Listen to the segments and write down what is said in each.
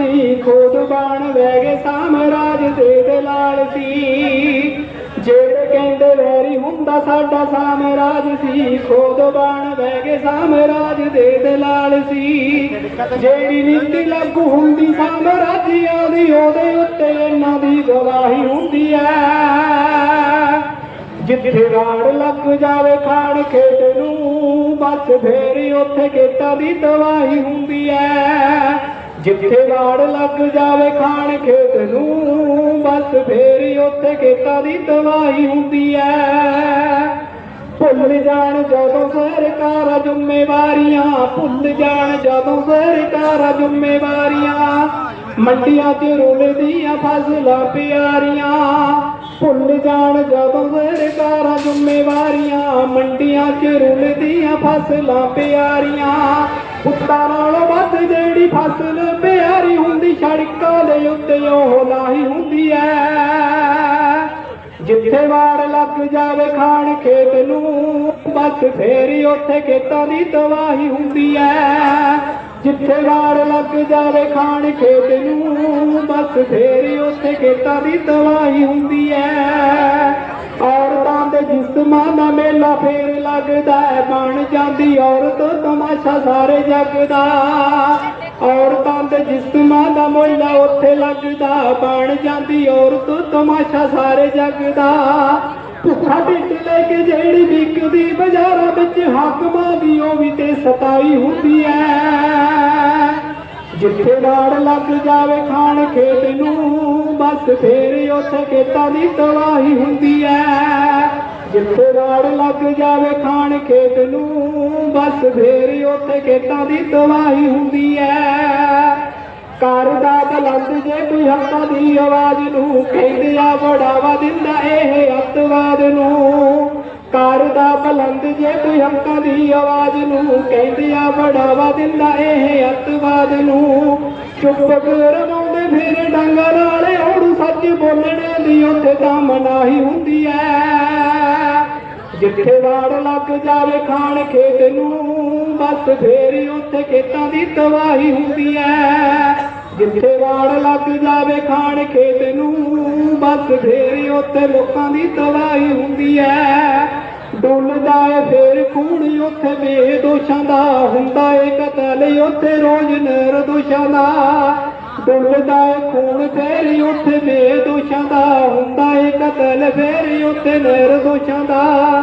ਸੀ, ਖੋਦ ਬਾਣ ਵਹਿ ਗਏ ਸਾਮਰਾਜ ਦੇ ਦਲਾਲ ਸੀ। ਜਿਹੜੇ ਕਹਿੰਦੇ ਵੈਰੀ ਹੁੰਦਾ ਸਾਡਾ ਸਾਮਰਾਜ ਸੀ, ਖੋਦ ਬਾਣ ਵਹਿ ਗਏ ਸਾਮਰਾਜ ਦੇ ਦਲਾਲ ਸੀ। ਜਿਹੜੀ ਨੀਤੀ ਲਾਗੂ ਹੁੰਦੀ ਸਾਮਰਾਜੀਆਂ ਦੀ, ਉਹਦੇ ਉੱਤੇ ਇਹਨਾਂ ਦੀ ਗਵਾਹੀ ਹੁੰਦੀ ਹੈ ਜਿੱਥੇ ਰਾੜ ਲੱਗ ਜਾਵੇ ਖਾਣ ਖੇਤ ਨੂੰ, ਬਸ ਫੇਰ ਉੱਥੇ ਖੇਤਾਂ ਦੀ ਤਬਾਹੀ ਹੁੰਦੀ ਐ। ਜਿੱਥੇ ਰਾੜ ਲੱਗ ਜਾਵੇ ਖਾਣ ਖੇਤ ਨੂੰ, ਬਸ ਫੇਰ ਉੱਥੇ ਖੇਤਾਂ ਦੀ ਤਬਾਹੀ ਹੁੰਦੀ ਐ। ਭੁੱਲ ਜਾਣ ਜਦੋਂ ਸਰਕਾਰਾਂ ਜ਼ਿੰਮੇਵਾਰੀਆਂ, ਭੁੱਲ ਜਾਣ ਜਦੋਂ ਸਰਕਾਰਾਂ ਜ਼ਿੰਮੇਵਾਰੀਆਂ। ਮੰਡੀਆਂ 'ਚ ਰੁਲਦੀਆਂ ਫਸਲਾਂ ਪਿਆਰੀਆਂ, ਭੁੱਲ ਜਾਣ ਜਦੋਂ ਸਰਕਾਰਾਂ ਜ਼ਿੰਮੇਵਾਰੀਆਂ। ਮੰਡੀਆਂ 'ਚ ਰੁਲਦੀਆਂ ਫਸਲਾਂ ਪਿਆਰੀਆਂ ਪੁੱਤਾਂ ਨਾਲੋਂ ਵੱਧ ਜਿਹੜੀ ਫਸਲ ਪਿਆਰੀ ਹੁੰਦੀ, ਸੜਕਾਂ ਦੇ ਉੱਤੇ ਉਹ ਲਾਹੀ ਹੁੰਦੀ ਐ। ਜਿੱਥੇ ਵਾਰ ਲੱਗ ਜਾਵੇ ਖਾਣ ਖੇਤ ਨੂੰ, ਬਸ ਫੇਰੀ ਉੱਥੇ ਖੇਤਾਂ ਦੀ ਤਬਾਹੀ ਹੁੰਦੀ ਐ। ਜਿੱਥੇ ਵਾਰ ਲੱਗ ਜਾਵੇ ਖਾਣ ਖੇਤ ਨੂੰ, ਬਸ ਫੇਰੀ ਉੱਥੇ ਖੇਤਾਂ ਦੀ ਤਬਾਹੀ ਹੁੰਦੀ ਐ। ਔਰਤਾਂ ਦੇ ਜਿਸਮਾਂ ਦਾ ਮੇਲਾ ਫੇਰ ਲੱਗਦਾ ਹੈ, ਬਣ ਜਾਂਦੀ ਔਰਤ ਤਮਾਸ਼ਾ ਸਾਰੇ ਜੱਗ ਦਾ ਔਰਤਾਂ ਦੇ ਜਿਸਮਾਂ ਦਾ ਮੇਲਾ ਉੱਥੇ ਲੱਗਦਾ, ਬਣ ਜਾਂਦੀ ਔਰਤ ਤਮਾਸ਼ਾ ਸਾਰੇ ਜੱਗ ਦਾ ਭੁੱਖਾ ਢਿੱਡ ਲੈ ਕੇ ਜਿਹੜੀ ਵਿਕਦੀ, ਬਾਜ਼ਾਰਾਂ ਵਿੱਚ ਹਾਕਮਾਂ ਦੀ ਉਹ ਵੀ ਤੇ ਸਤਾਈ ਹੁੰਦੀ ਐ ਜਿੱਥੇ ਵਾੜ ਲੱਗ ਜਾਵੇ, ਖਾਣ ਖੇਤ ਨੂੰ ਫੇਰ ਉੱਥੇ ਖੇਤਾਂ ਦੀ ਤਬਾਹੀ ਹੁੰਦੀ ਐ। ਜਿੱਥੇ ਵਾੜ ਲੱਗ ਜਾਵੇ ਖਾਣ ਖੇਤ ਨੂੰ, ਬਸ ਫੇਰ ਉੱਥੇ ਖੇਤਾਂ ਦੀ ਤਬਾਹੀ ਹੁੰਦੀ ਐ। ਕਰਦਾ ਬਲੰਦ ਜੇ ਕੋਈ ਹੱਕਾਂ ਦੀ ਆਵਾਜ਼ ਨੂੰ ਕਹਿੰਦੇ ਆ, ਬੜਾਵਾ ਦਿੰਦਾ ਇਹ ਅੱਤਵਾਦ ਨੂੰ। ਕਰਦਾ ਬਲੰਦ ਜੇ ਕੋਈ ਹੱਕਾਂ ਦੀ ਆਵਾਜ਼ ਨੂੰ ਕਹਿੰਦੇ ਆ ਬੜਾਵਾ ਦਿੰਦਾ ਇਹ ਅੱਤਵਾਦ ਨੂੰ। ਚੁੱਪ ਕਰਵਾਉਂਦੇ ਫਿਰ ਡੰਗਰ ਵਾਲੇ ਹੁਣ ਸੱਚ ਬੋਲਣੇ ਦੀ ਉੱਥੇ ਤਾਂ ਮਨਾਹੀ ਹੁੰਦੀ ਐ। ਜਿੱਥੇ ਵਾੜ ਲੱਗ ਜਾਵੇ ਖਾਣ ਖੇਤ ਨੂੰ, ਬਸ ਫੇਰ ਉੱਥੇ ਖੇਤਾਂ ਦੀ ਤਬਾਹੀ ਹੁੰਦੀ ਐ। ਜਿੱਥੇ ਵਾੜ ਲੱਗ ਜਾਵੇ ਖਾਣ ਖੇਤ ਨੂੰ, ਬਸ ਫੇਰ ਉੱਥੇ ਲੋਕਾਂ ਦੀ ਤਬਾਹੀ ਹੁੰਦੀ ਐ। ਡੁੱਲਦਾ ਏ, ਫੇਰ ਖੂਨ ਉੱਥੇ ਬੇਦੋਸ਼ਾਂ ਦਾ ਹੁੰਦਾ ਏ, ਕਤਲ ਉੱਥੇ ਰੋਜ਼ ਨਿਰਦੋਸ਼ਾਂ ਦਾ। ਡੁੱਲਦਾ ਏ, ਖੂਨ ਫੇਰ ਉੱਥੇ ਬੇਦੋਸ਼ਾਂ ਦਾ ਹੁੰਦਾ ਏ, ਕਤਲ ਫੇਰ ਉੱਥੇ ਨਿਰਦੋਸ਼ਾਂ ਦਾ।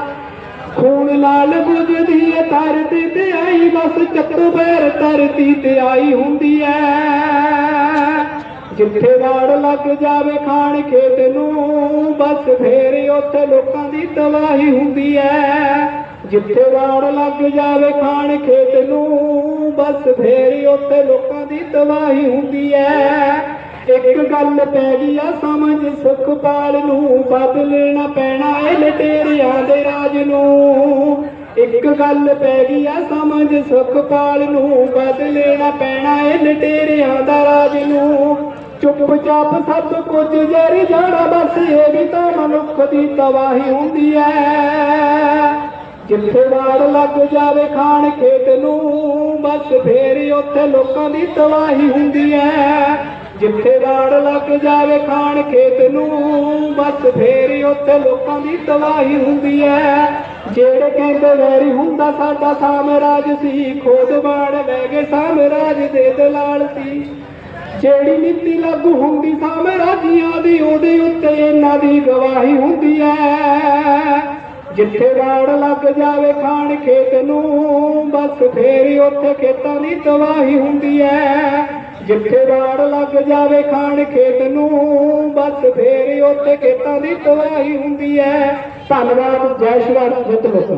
ਖੂਨ ਲਾਲ ਬੁਝਦੀ ਏ, ਧਰਤੀ ਤੇ ਆਈ ਬਸ ਚੱਤੂ ਪੈਰ ਧਰਤੀ ਤੇ ਆਈ ਹੁੰਦੀ ਐ ਜਿੱਥੇ ਵਾੜ ਲੱਗ ਜਾਵੇ ਖਾਣ ਖੇਤ ਨੂੰ, ਬਸ ਫੇਰ ਉੱਥੇ ਲੋਕਾਂ ਦੀ ਤਬਾਹੀ ਹੁੰਦੀ ਐ। ਜਿੱਥੇ ਵਾੜ ਲੱਗ ਜਾਵੇ ਖਾਣ ਖੇਤ ਨੂੰ, ਬਸ ਫੇਰ ਉੱਥੇ ਲੋਕਾਂ ਦੀ ਤਬਾਹੀ ਹੁੰਦੀ ਐ। ਇੱਕ ਗੱਲ ਪੈ ਗਈ ਆ ਸਮਝ ਸੁਖਪਾਲ ਨੂੰ ਬਦਲਣਾ ਪੈਣਾ ਏ ਲਟੇਰਿਆਂ ਦੇ ਰਾਜ ਨੂੰ। ਇੱਕ ਗੱਲ ਪੈ ਗਈ ਆ ਸਮਝ ਸੁਖਪਾਲ ਨੂੰ ਬਦਲਣਾ ਪੈਣਾ ਏ ਲਟੇਰਿਆਂ ਦਾ ਰਾਜ ਨੂੰ। ਚੁੱਪਚਾਪ ਸਭ ਕੁਝ ਜਰ ਜਾਣਾ, ਬਸ ਇਹ ਵੀ ਤਾਂ ਮਨੁੱਖ ਦੀ ਤਬਾਹੀ ਹੁੰਦੀ ਐ। ਜਿੱਥੇ ਵਾੜ ਲੱਗ ਜਾਵੇ ਖਾਣ ਖੇਤ ਨੂੰ, ਬਸ ਫੇਰ ਉੱਥੇ ਲੋਕਾਂ ਦੀ ਤਬਾਹੀ ਹੁੰਦੀ ਐ। ਜਿੱਥੇ ਵਾੜ ਲੱਗ ਜਾਵੇ ਖਾਣ ਖੇਤ ਨੂੰ, ਬਸ ਫੇਰ ਉੱਥੇ ਲੋਕਾਂ ਦੀ ਤਬਾਹੀ ਹੁੰਦੀ ਐ। ਜਿਹੜੇ ਕਹਿੰਦੇ ਵੈਰੀ ਹੁੰਦਾ, ਸਾਡਾ ਸਾਮਰਾਜ ਸੀ, ਖੋਦ ਬਾੜ ਲੈ ਗਏ ਸਾਮਰਾਜ ਦੇ ਦਲਾਲ ਸੀ। ਜਿਹੜੀ ਨੀਤੀ ਲਾਗੂ ਹੁੰਦੀ ਸਾਮਰਾਜੀਆਂ ਦੀ, ਉਹਦੇ ਉੱਤੇ ਇਹਨਾਂ ਦੀ ਗਵਾਹੀ ਹੁੰਦੀ ਐ। ਜਿੱਥੇ ਰਾੜ ਲੱਗ ਜਾਵੇ ਖਾਣ ਖੇਤ ਨੂੰ, ਬਸ ਫੇਰ ਉੱਥੇ ਖੇਤਾਂ ਦੀ ਤਬਾਹੀ ਹੁੰਦੀ ਐ। ਜਿੱਥੇ ਰਾੜ ਲੱਗ ਜਾਵੇ ਖਾਣ ਖੇਤ ਨੂੰ, ਬਸ ਫੇਰ ਉੱਥੇ ਖੇਤਾਂ ਦੀ ਤਬਾਹੀ ਹੁੰਦੀ ਐ। ਧੰਨਵਾਦ, ਜੈ ਸ਼੍ਰੀ ਰਾਮ ਜਿੱਤ ਲੋਕਾਂ